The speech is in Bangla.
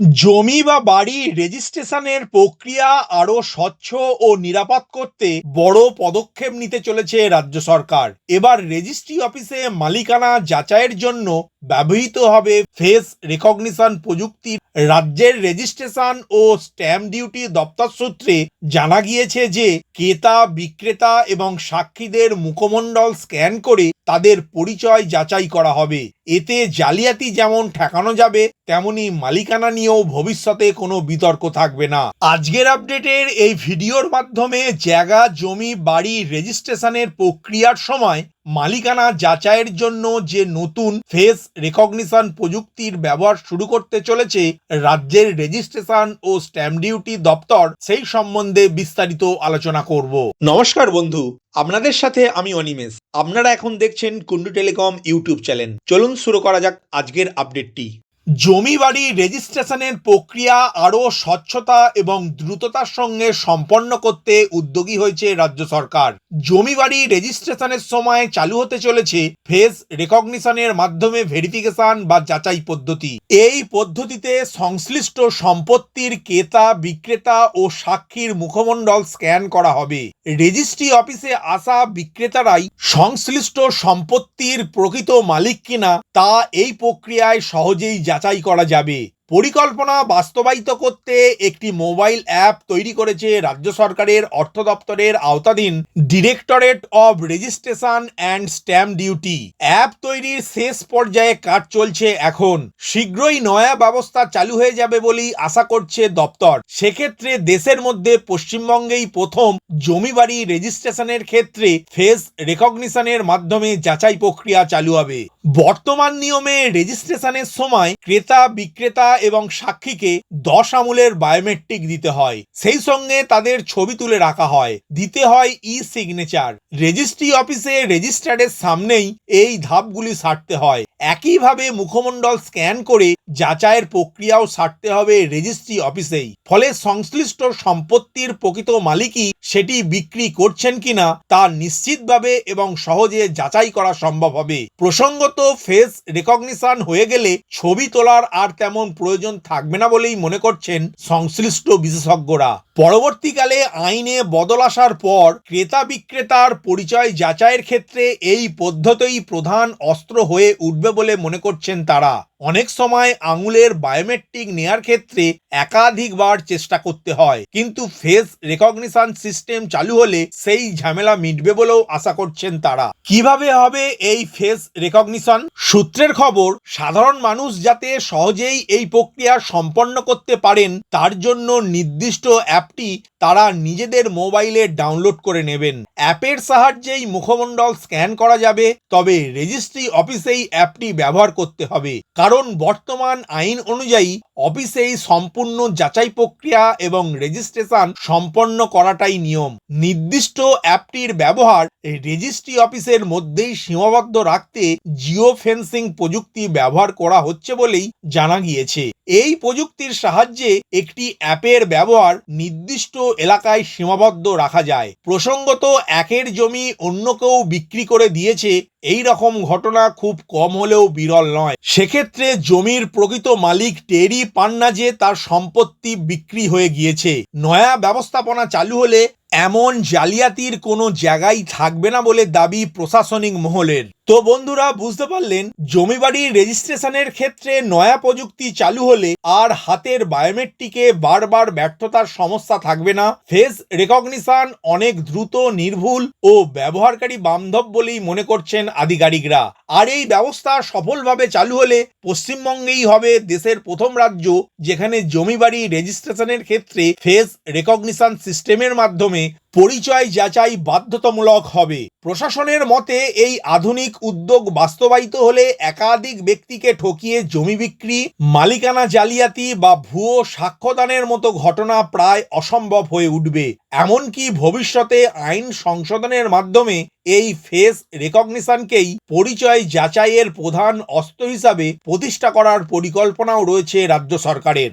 জমি বা বাড়ি রেজিস্ট্রেশনের প্রক্রিয়া আরও স্বচ্ছ ও নিরাপদ করতে বড় পদক্ষেপ নিতে চলেছে রাজ্য সরকার। এবার রেজিস্ট্রি অফিসে মালিকানা যাচাইয়ের জন্য ব্যবহৃত হবে ফেস রেকগনিশন প্রযুক্তির রাজ্যের রেজিস্ট্রেশন ও স্ট্যাম্প ডিউটি দপ্তর সূত্রে জানা গিয়েছে যে ক্রেতা, বিক্রেতা এবং সাক্ষীদের মুখমণ্ডল স্ক্যান করে তাদের পরিচয় যাচাই করা হবে। এতে জালিয়াতি যেমন ঠেকানো যাবে, তেমনি মালিকানা নিয়েও ভবিষ্যতে কোনো বিতর্ক থাকবে না। আজকের আপডেটের এই ভিডিওর মাধ্যমে জায়গা, জমি, বাড়ি রেজিস্ট্রেশনের প্রক্রিয়ার সময় মালিকানা যাচাইয়ের জন্য যে নতুন ফেস রেকগনিশন প্রযুক্তির ব্যবহার শুরু করতে চলেছে রাজ্যের রেজিস্ট্রেশন ও স্ট্যাম্প ডিউটি দপ্তর, সেই সম্বন্ধে বিস্তারিত আলোচনা করব। নমস্কার বন্ধু, আপনাদের সাথে আমি অনিমেষ। আপনারা এখন দেখছেন কুন্ডু টেলিকম ইউটিউব চ্যানেল। চলুন শুরু করা যাক আজকের আপডেটটি। জমি বাড়ি রেজিস্ট্রেশনের প্রক্রিয়া আরও স্বচ্ছতা এবং দ্রুততার সঙ্গে সম্পন্ন করতে উদ্যোগী হয়েছে রাজ্য সরকার। জমি বাড়ি রেজিস্ট্রেশনের সময় চালু হতে চলেছে ফেস রেকগনিশনের মাধ্যমে ভেরিফিকেশন বা যাচাই পদ্ধতি। এই পদ্ধতিতে সংশ্লিষ্ট সম্পত্তির ক্রেতা, বিক্রেতা ও সাক্ষীর মুখমণ্ডল স্ক্যান করা হবে। রেজিস্ট্রি অফিসে আসা বিক্রেতারাই সংশ্লিষ্ট সম্পত্তির প্রকৃত মালিক কিনা তা এই প্রক্রিয়ায় সহজেই যাচাই করা যাবে। পরিকল্পনা বাস্তবায়িত করতে একটি মোবাইল অ্যাপ তৈরি করেছে রাজ্য সরকারের অর্থ দপ্তরের আওতাধীন directorate of registration and stamp duty. App তৈরির শেষ পর্যায়ে কাজ চলছে এখন। শীঘ্রই নয়া ব্যবস্থা চালু হয়ে যাবে বলেই আশা করছে দপ্তর। সেক্ষেত্রে দেশের মধ্যে পশ্চিমবঙ্গেই প্রথম জমি বাড়ি রেজিস্ট্রেশনের ক্ষেত্রে ফেস রেকগনিশনের মাধ্যমে যাচাই প্রক্রিয়া চালু হবে। বর্তমান নিয়মে রেজিস্ট্রেশনের সময় ক্রেতা বিক্রেতা এবং সাক্ষীকে দশ আমূলের বায়োমেট্রিক দিতে হয়। সেই সঙ্গে তাদের ছবি তুলে রাখা হয়। দিতে হয় ই সিগনেচার রেজিস্ট্রি অফিসে রেজিস্ট্রারের সামনেই এই ধাপগুলি সারতে হয়। একইভাবে মুখমণ্ডল স্ক্যান করে যাচাইয়ের প্রক্রিয়াও সারতে হবে রেজিস্ট্রি অফিসেই ফলে সংশ্লিষ্ট সম্পত্তির প্রকৃত মালিকই সেটি বিক্রি করছেন কিনা তা নিশ্চিতভাবে এবং সহজে যাচাই করা সম্ভব হবে। প্রসঙ্গত ফেস রেকগনিশন হয়ে গেলে ছবি তোলার আর তেমন প্রয়োজন থাকবে না বলেই মনে করছেন সংশ্লিষ্ট বিশেষজ্ঞরা। পরবর্তীকালে আইনে বদল আসার পর ক্রেতা বিক্রেতার পরিচয় যাচাইয়ের ক্ষেত্রে এই পদ্ধতিই প্রধান অস্ত্র হয়ে উঠবে বলে মনে করছেন তারা। অনেক সময় আঙুলের বায়োমেট্রিক নেয়ার ক্ষেত্রে একাধিকবার চেষ্টা করতে হয়, কিন্তু ফেস রেকগনিশন সিস্টেম চালু হলে সেই ঝামেলা মিটবে বলেও আশা করছেন তারা। কীভাবে হবে এই ফেস রেকগনিশন সূত্রের খবর, সাধারণ মানুষ যাতে সহজেই এই প্রক্রিয়া সম্পন্ন করতে পারেন, তার জন্য নির্দিষ্ট অ্যাপটি তারা নিজেদের মোবাইলে ডাউনলোড করে নেবেন। অ্যাপের সাহায্যেই মুখমণ্ডল স্ক্যান করা যাবে, তবে রেজিস্ট্রি অফিসেই অ্যাপটি ব্যবহার করতে হবে। কারণ বর্তমান আইন অনুযায়ী অফিসেই সম্পূর্ণ যাচাই প্রক্রিয়া এবং রেজিস্ট্রেশন সম্পন্ন করাটাই নিয়ম। নির্দিষ্ট অ্যাপটির ব্যবহার রেজিস্ট্রি অফিসের মধ্যেই সীমাবদ্ধ রাখতে জিও ফেন্সিং প্রযুক্তি ব্যবহার করা হচ্ছে বলেই জানা গিয়েছে। এই প্রযুক্তির সাহায্যে একটি অ্যাপের ব্যবহার নির্দিষ্ট এলাকায় সীমাবদ্ধ রাখা যায়। প্রসঙ্গত, একের জমি অন্য কেউ বিক্রি করে দিয়েছে। এই রকম ঘটনা খুব কম হলেও বিরল নয়। সেক্ষেত্রে জমির প্রকৃত মালিক টেরি পান না যে তার সম্পত্তি বিক্রি হয়ে গিয়েছে। নয়া ব্যবস্থাপনা চালু হলে এমন জালিয়াতির কোনো জায়গায় থাকবে না বলে দাবি প্রশাসনিক মহলের। তো বন্ধুরা, বুঝতে পারলেন জমি বাড়ির রেজিস্ট্রেশনের ক্ষেত্রে নয়া প্রযুক্তি চালু হলে আর হাতের বায়োমেট্রিকে বারবার ব্যর্থতার সমস্যা থাকবে না। ফেস রেকগনিশন অনেক দ্রুত, নির্ভুল ও ব্যবহারকারী বান্ধব বলেই মনে করছেন আধিকারিকরা। আর এই ব্যবস্থা সফলভাবে চালু হলে পশ্চিমবঙ্গেই হবে দেশের প্রথম রাজ্য যেখানে জমি বাড়ি রেজিস্ট্রেশনের ক্ষেত্রে ফেস রেকগনিশন সিস্টেমের মাধ্যমে পরিচয় যাচাই বাধ্যতামূলক হবে। প্রশাসনের মতে, এই আধুনিক উদ্যোগ বাস্তবায়িত হলে একাধিক ব্যক্তিকে ঠকিয়ে জমি বিক্রি, মালিকানা জালিয়াতি বা ভুয়ো সাক্ষ্যদানের মতো ঘটনা প্রায় অসম্ভব হয়ে উঠবে। এমনকি ভবিষ্যতে আইন সংশোধনের মাধ্যমে এই ফেস রেকগনিশনকেই পরিচয় যাচাইয়ের প্রধান অস্ত্র হিসাবে প্রতিষ্ঠা করার পরিকল্পনাও রয়েছে রাজ্য সরকারের।